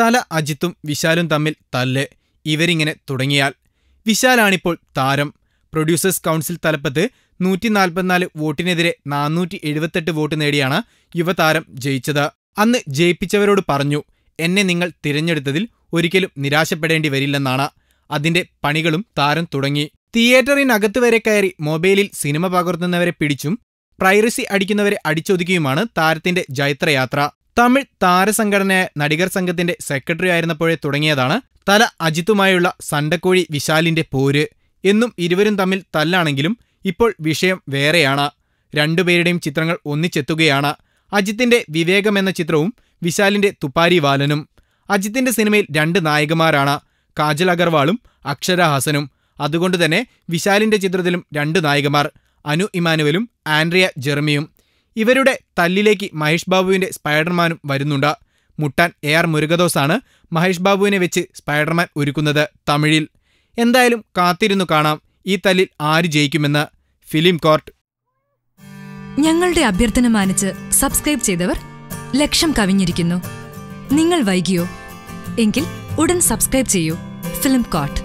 തല അജിത്തും വിശാലും തമ്മിൽ തല്ല്. ഇവരിങ്ങനെ തുടങ്ങിയാൽ. വിശാലാണിപ്പോൾ താരം. പ്രൊഡ്യൂസേഴ്സ് കൗൺസിൽ തലപ്പത്ത് നൂറ്റി നാൽപ്പത്തിനാല് വോട്ടിനെതിരെ നാനൂറ്റി എഴുപത്തെട്ട് വോട്ട് നേടിയാണ് യുവതാരം ജയിച്ചത്. അന്ന് ജയിപ്പിച്ചവരോട് പറഞ്ഞു എന്നെ നിങ്ങൾ തിരഞ്ഞെടുത്തതിൽ ഒരിക്കലും നിരാശപ്പെടേണ്ടി വരില്ലെന്നാണ്. അതിന്റെ പണികളും താരം തുടങ്ങി. തിയേറ്ററിനകത്ത് വരെ കയറി മൊബൈലിൽ സിനിമ പകർത്തുന്നവരെ പിടിച്ചും പ്രൈറസി അടിക്കുന്നവരെ അടിച്ചൊതുക്കിയുമാണ് താരത്തിന്റെ ജൈത്രയാത്ര. തമിഴ് താരസംഘടനയായ നടികർ സംഘത്തിന്റെ സെക്രട്ടറി ആയിരുന്നപ്പോഴേ തുടങ്ങിയതാണ് തല അജിത്തുമായുള്ള സണ്ടക്കോഴി വിശാലിന്റെ പോര്. എന്നും ഇരുവരും തമ്മിൽ തല്ലാണെങ്കിലും ഇപ്പോൾ വിഷയം വേറെയാണ്. രണ്ടുപേരുടെയും ചിത്രങ്ങൾ ഒന്നിച്ചെത്തുകയാണ്. അജിത്തിന്റെ വിവേകം എന്ന ചിത്രവും വിശാലിന്റെ തുപ്പാരി വാലനും. അജിത്തിന്റെ സിനിമയിൽ രണ്ട് നായകന്മാരാണ്. കാജൽ അഗർവാളും അക്ഷര ഹാസനും. അതുകൊണ്ട് തന്നെ വിശാലിന്റെ ചിത്രത്തിലും രണ്ട് നായികമാർ അനു ഇമാനുവലും ആൻഡ്രിയ ജെർമിയും ഇവരുടെ തല്ലിലേക്ക് മഹേഷ് ബാബുവിന്റെ സ്പൈഡർമാനും വരുന്നുണ്ട്. മുട്ടാൻ എ ആർ മുരുകദോസാണ് മഹേഷ് ബാബുവിനെ വെച്ച് സ്പൈഡർമാൻ ഒരുക്കുന്നത് തമിഴിൽ. എന്തായാലും കാത്തിരുന്നു കാണാം ഈ തല്ലിൽ ആര് ജയിക്കുമെന്ന്. Film court. ഞങ്ങളുടെ അഭ്യർത്ഥന മാനിച്ച് സബ്സ്ക്രൈബ് ചെയ്തവർ ലക്ഷം കവിഞ്ഞിരിക്കുന്നു. നിങ്ങൾ വൈകിയോ? എങ്കിൽ ഉടൻ സബ്സ്ക്രൈബ് ചെയ്യൂ. Film coat